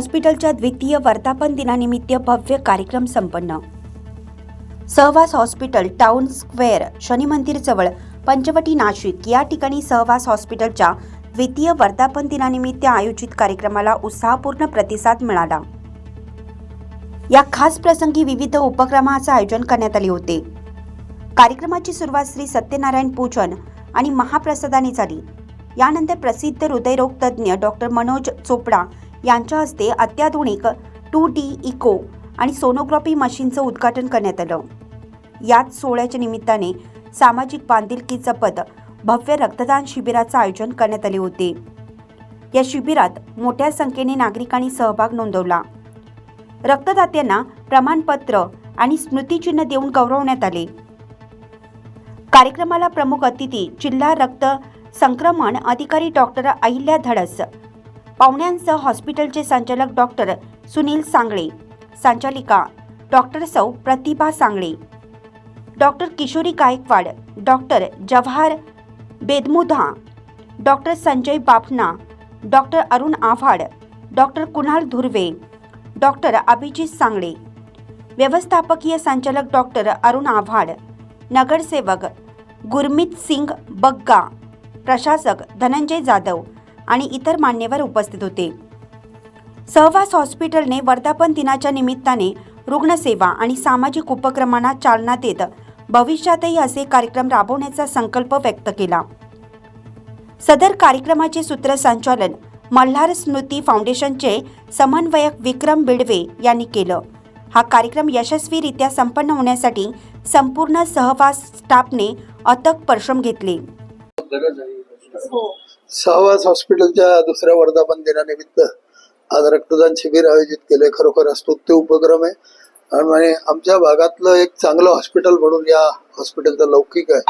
हॉस्पिटलच्या द्वितीय वर्धापन दिनानिमित्त भव्य कार्यक्रम संपन्न. सहवास हॉस्पिटल टाउन स्क्वेअर शनी जवळ पंचवटी नाशिक. या ठिकाणी सहवास हॉस्पिटलच्या द्वितीय वर्धापन दिनानिमित्त आयोजित कार्यक्रमाला उत्साहपूर्ण प्रतिसाद मिळाला. या खास प्रसंगी विविध उपक्रमाचे आयोजन करण्यात आले होते. कार्यक्रमाची सुरुवात श्री सत्यनारायण पूजन आणि महाप्रसादाने झाली. यानंतर प्रसिद्ध हृदयरोग तज्ज्ञ डॉक्टर मनोज चोपडा यांच्या हस्ते अत्याधुनिक टू डी इको आणि सोनोग्राफी मशीनचं उद्घाटन करण्यात आलं. याच सोहळ्याच्या निमित्ताने सामाजिक बांधिलकी जपत भव्य रक्तदान शिबिराचं आयोजन करण्यात आले होते. या शिबिरात मोठ्या संख्येने नागरिकांनी सहभाग नोंदवला. रक्तदात्यांना प्रमाणपत्र आणि स्मृतिचिन्ह देऊन गौरवण्यात आले. कार्यक्रमाला प्रमुख अतिथी जिल्हा रक्त संक्रमण अधिकारी डॉक्टर अहिल्या धडस पाहुण्यांसह हॉस्पिटलचे संचालक डॉक्टर सुनील सांगळे संचालिका डॉक्टर सौ Pratibha Sangle doctor Kishori Gaikwad doctor Jawahar Bedmutha doctor Sanjay Bapna doctor Arun Avhad doctor Kunal Dhurve doctor Abhijit Sangle व्यवस्थापकीय संचालक डॉक्टर अरुण आव्हाड नगरसेवक गुरमीत सिंग बग्गा प्रशासक धनंजय जाधव आणि इतर मान्यवर उपस्थित होते. सहवास हॉस्पिटलने वर्धापन दिनाच्या निमित्ताने रुग्णसेवा आणि सामाजिक उपक्रमांना चालना देत भविष्यातही असे कार्यक्रम राबवण्याचा संकल्प व्यक्त केला. सदर कार्यक्रमाचे सूत्रसंचालन मल्हार स्मृती फाउंडेशनचे समन्वयक विक्रम बिडवे यांनी केलं. हा कार्यक्रम यशस्वीरित्या संपन्न होण्यासाठी संपूर्ण सहवास स्टाफने अथक परिश्रम घेतले. सहवास हॉस्पिटलच्या दुसऱ्या वर्धापन दिनानिमित्त आज रक्तदान शिबिर आयोजित केले. खरोखर स्तुत्य उपक्रम आहे. आणि आमच्या भागातलं एक चांगलं हॉस्पिटल म्हणून या हॉस्पिटलचा लौकिक आहे.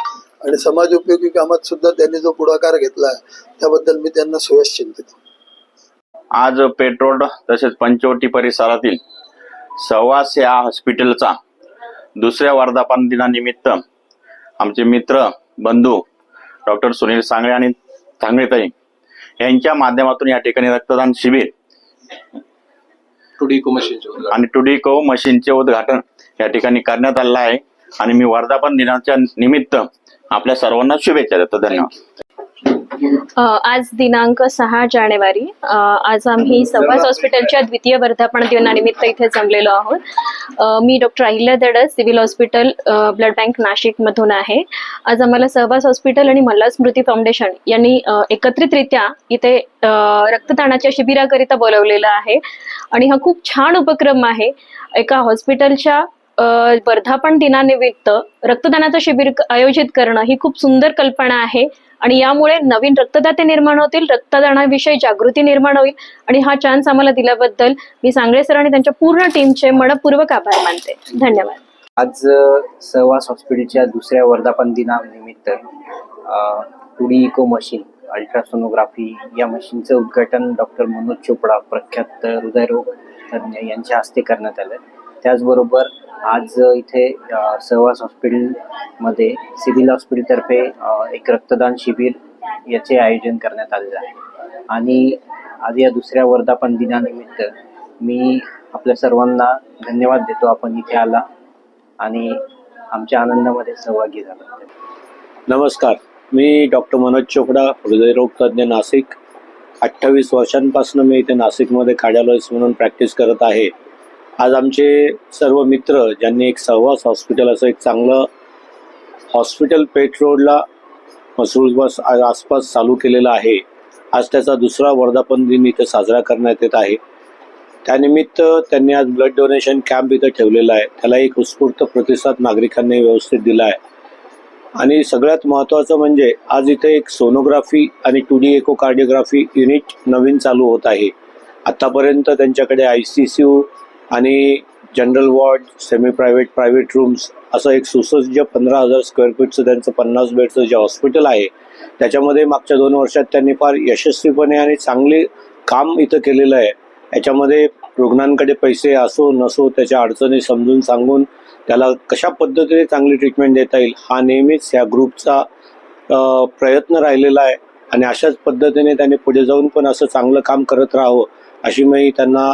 आणि समाज उपयोगी कामात सुद्धा त्यांनी जो पुढाकार घेतला आहे त्याबद्दल मी त्यांना सुयश चिंतित आज पेट्रोल तसेच पंचवटी परिसरातील सहवास या हॉस्पिटलचा दुसऱ्या वर्धापन दिनानिमित्त आमचे मित्र बंधू डॉक्टर सुनील सांगळे आणि सांगळेताई यांच्या माध्यमातून या ठिकाणी रक्तदान शिबिर टुडी इको मशीनचे आणि टुडिको मशीनचे उद्घाटन या ठिकाणी करण्यात आलेलं आहे. आणि मी वर्धापन दिनाच्या निमित्त आपल्या सर्वांना शुभेच्छा देतो. धन्यवाद. आज दिनांक सहा जानेवारी. आज आम्ही सहवास हॉस्पिटलच्या द्वितीय वर्धापन दिनानिमित्त इथे जमलेलो आहोत. मी doctor Ahilya Dadas civil hospital blood bank नाशिकमधून आहे. आज आम्हाला सहवास हॉस्पिटल आणि मल्ला स्मृती फाउंडेशन यांनी एकत्रितरित्या इथे रक्तदानाच्या शिबिराकरिता बोलवलेलं आहे. आणि हा खूप छान उपक्रम आहे. एका हॉस्पिटलच्या वर्धापन दिनानिमित्त रक्तदानाचं शिबिर आयोजित करणं ही खूप सुंदर कल्पना आहे. आणि यामुळे नवीन रक्तदाते निर्माण होतील रक्तदानाविषयी जागृती निर्माण होईल. आणि हा चान्स आम्हाला दिल्याबद्दल मी सांगळे सर आणि त्यांच्या पूर्ण टीमचे मनपूर्वक आभार मानते. धन्यवाद. आज सहवास हॉस्पिटलच्या दुसऱ्या वर्धापन दिनानिमित्त टुडी इको मशीन अल्ट्रासोनोग्राफी या मशीनचं उद्घाटन डॉक्टर मनोज चोपडा प्रख्यात हृदयरोग तज्ज्ञ यांच्या हस्ते करण्यात आलं. त्याचबरोबर आज इथे सहवास हॉस्पिटलमध्ये सिव्हिल हॉस्पिटलतर्फे एक रक्तदान शिबिर याचे आयोजन करण्यात आलेलं आहे. आणि आज या दुसऱ्या वर्धापन दिनानिमित्त मी आपल्या सर्वांना धन्यवाद देतो. आपण इथे आला आणि आमच्या आनंदामध्ये सहभागी झाला. नमस्कार. मी डॉक्टर मनोज चोपडा हृदयरोग तज्ज्ञ नाशिक. अठ्ठावीस वर्षांपासून मी इथे नाशिकमध्ये कार्डिओलॉजिस्ट म्हणून प्रॅक्टिस करत आहे. आज आमचे सर्व मित्र ज्यांनी एक सहवास हॉस्पिटल असं एक चांगलं हॉस्पिटल पेट रोडला मसूर बस आसपास चालू केलेलं आहे. आज त्याचा दुसरा वर्धापन दिन इथं साजरा करण्यात येत आहे. त्यानिमित्त त्यांनी आज ब्लड डोनेशन कॅम्प इथं ठेवलेला आहे. त्याला एक उत्स्फूर्त प्रतिसाद नागरिकांनी व्यवस्थित दिला आहे. आणि सगळ्यात महत्त्वाचं म्हणजे आज इथे एक सोनोग्राफी आणि टू डी एकोकार्डिओग्राफी युनिट नवीन चालू होत आहे. आत्तापर्यंत त्यांच्याकडे आय सी सी यू आणि general ward semi private private rooms असं एक सुसज्ज पंधरा हजार स्क्वेअर फीटचं त्यांचं पन्नास बेडचं जे हॉस्पिटल आहे त्याच्यामध्ये मागच्या दोन वर्षात त्यांनी फार यशस्वीपणे आणि चांगले काम इथं केलेलं आहे. याच्यामध्ये रुग्णांकडे पैसे असो नसो त्याच्या अडचणी समजून सांगून त्याला कशा पद्धतीने चांगली ट्रीटमेंट देता येईल हा नेहमीच या ग्रुपचा प्रयत्न राहिलेला आहे. आणि अशाच पद्धतीने त्यांनी पुढे जाऊन पण असं चांगलं काम करत राहावं अशी मी त्यांना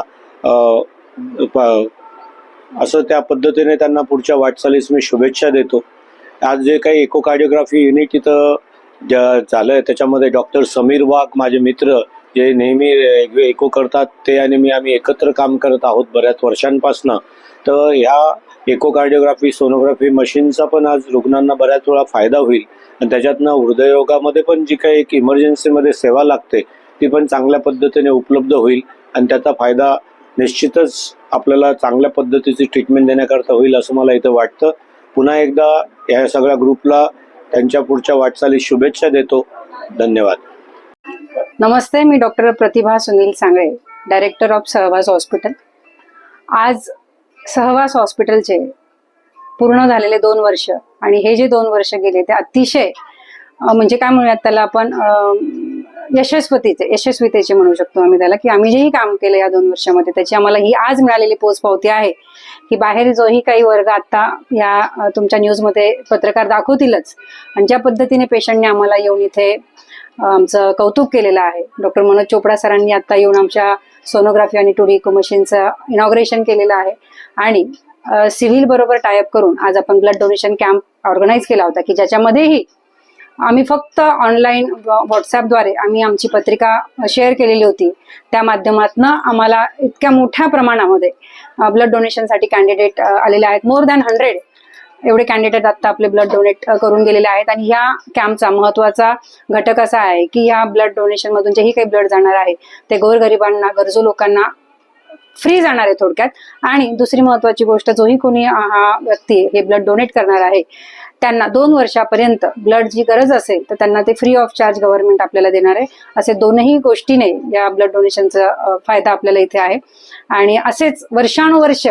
असं त्या पद्धतीने त्यांना पुढच्या वाटचालीस मी शुभेच्छा देतो. आज जे काही इकोकार्डिओग्राफी युनिट इथं झालं झालंय त्याच्यामध्ये डॉक्टर समीर वाघ माझे मित्र जे नेहमी इको करतात ते आणि मी आम्ही एकत्र काम करत आहोत बऱ्याच वर्षांपासनं. तर ह्या इकोकार्डिओग्राफी सोनोग्राफी मशीनचा पण आज रुग्णांना बऱ्याच वेळा फायदा होईल. आणि त्याच्यातनं हृदयरोगामध्ये पण जी काही एक इमर्जन्सीमध्ये सेवा लागते ती पण चांगल्या पद्धतीने उपलब्ध होईल. आणि त्याचा फायदा निश्चितच आपल्याला चांगल्या पद्धतीची ट्रीटमेंट देण्याकरता होईल असं मला इथं वाटतं. पुन्हा एकदा या सगळ्या ग्रुपला त्यांच्या पुढच्या वाटचाली शुभेच्छा देतो. धन्यवाद. नमस्ते मी doctor Pratibha Sunil Sangle director of Sahwas hospital आज सहवास हॉस्पिटलचे पूर्ण झालेले दोन वर्ष आणि हे जे दोन वर्ष गेले ते अतिशय म्हणजे काय म्हणूयात त्याला आपण यशस्वतीचे यशस्वीतेचे म्हणू शकतो आम्ही त्याला की आम्ही जेही काम केलं या दोन वर्षामध्ये. त्याची आम्हाला ही आज मिळालेली पोच पावती आहे की बाहेर जोही काही वर्ग आता या तुमच्या न्यूजमध्ये पत्रकार दाखवतीलच. आणि ज्या पद्धतीने पेशंटने आम्हाला येऊन इथे आमचं कौतुक केलेलं आहे. डॉक्टर मनोज चोपडा सरांनी आता येऊन आमच्या सोनोग्राफी आणि टू डी इको मशीनचं इनॉग्रेशन केलेलं आहे. आणि सिव्हिल बरोबर टायअप करून आज आपण ब्लड डोनेशन कॅम्प ऑर्गनाईज केला होता की ज्याच्यामध्येही आम्ही फक्त ऑनलाईन व्हॉट्सॲपद्वारे आम्ही आमची पत्रिका शेअर केलेली होती. त्या माध्यमातून आम्हाला इतक्या मोठ्या प्रमाणामध्ये ब्लड डोनेशनसाठी कॅन्डिडेट आलेले आहेत. मोर दॅन हंड्रेड एवढे कॅन्डिडेट आता आपले ब्लड डोनेट करून गेलेले आहेत. आणि ह्या कॅम्पचा महत्त्वाचा घटक असा आहे की या ब्लड डोनेशन मधून जेही काही ब्लड जाणार आहे. ते गोरगरिबांना गरजू लोकांना फ्री जाणार आहे थोडक्यात. आणि दुसरी महत्वाची गोष्ट जोही कोणी हा व्यक्ती हे ब्लड डोनेट करणार आहे त्यांना दोन वर्षापर्यंत ब्लडची गरज असेल तर त्यांना ते फ्री ऑफ चार्ज गव्हर्नमेंट आपल्याला देणार आहे. असे दोनही गोष्टीने या ब्लड डोनेशनचा फायदा आपल्याला इथे आहे. आणि असेच वर्षानुवर्ष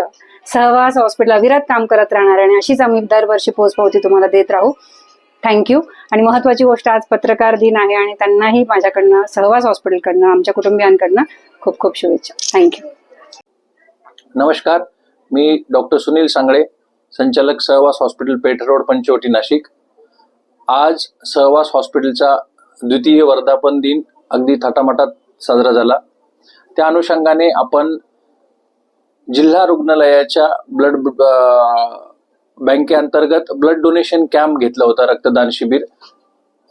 सहवास हॉस्पिटल अविरत काम करत राहणार आहे. आणि अशीच आम्ही दरवर्षी पोचपावती तुम्हाला देत राहू. थँक्यू आणि महत्वाची गोष्ट आज पत्रकार दिन आहे आणि त्यांनाही माझ्याकडनं सहवास हॉस्पिटलकडनं आमच्या कुटुंबियांकडनं खूप खूप शुभेच्छा. थँक्यू नमस्कार. मी डॉक्टर सुनील सांगळे संचालक सहवास हॉस्पिटल पेठ रोड पंचवटी नाशिक. आज सहवास हॉस्पिटलचा द्वितीय वर्धापन दिन अगदी थाटामाटात साजरा झाला. त्या अनुषंगाने आपण जिल्हा रुग्णालयाच्या ब्लड बँकेअंतर्गत ब्लड डोनेशन कॅम्प घेतला होता रक्तदान शिबिर.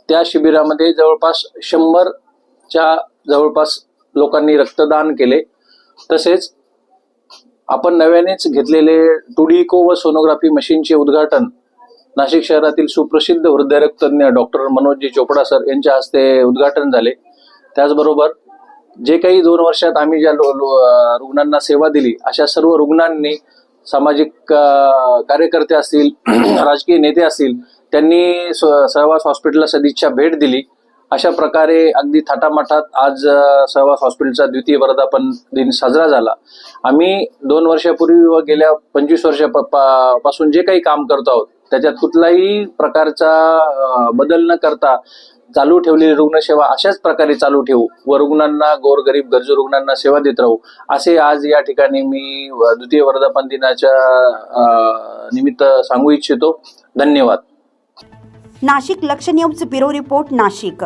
त्या शिबिरामध्ये जवळपास शंभरच्या जवळपास लोकांनी रक्तदान केले. तसेच आपण नव्यानेच घेतलेले टुडिको व सोनोग्राफी मशीनचे उद्घाटन नाशिक शहरातील सुप्रसिद्ध हृदयरक्तज्ञ डॉक्टर मनोजजी चोपडा सर यांच्या हस्ते उद्घाटन झाले. त्याचबरोबर जे काही दोन वर्षात आम्ही ज्या लो- रुग्णांना सेवा दिली अशा सर्व रुग्णांनी सामाजिक कार्यकर्ते असतील राजकीय नेते असतील त्यांनी स- सहवास हॉस्पिटलला सदिच्छा भेट दिली. अशा प्रकारे अगदी थाटामाटात आज सहवास हॉस्पिटलचा द्वितीय वर्धापन दिन साजरा झाला. आम्ही दोन वर्षापूर्वी व गेल्या पंचवीस वर्षापासून जे काही काम करतो आहोत त्याच्यात कुठलाही प्रकारचा बदल न करता चालू ठेवलेली रुग्णसेवा अशाच प्रकारे चालू ठेवू. व रुग्णांना गोरगरीब गरजू रुग्णांना सेवा देत राहू. असे आज या ठिकाणी मी द्वितीय वर्धापन दिनाच्या निमित्त सांगू इच्छितो. धन्यवाद. नाशिक लक्ष न्यूज ब्युरो रिपोर्ट नाशिक.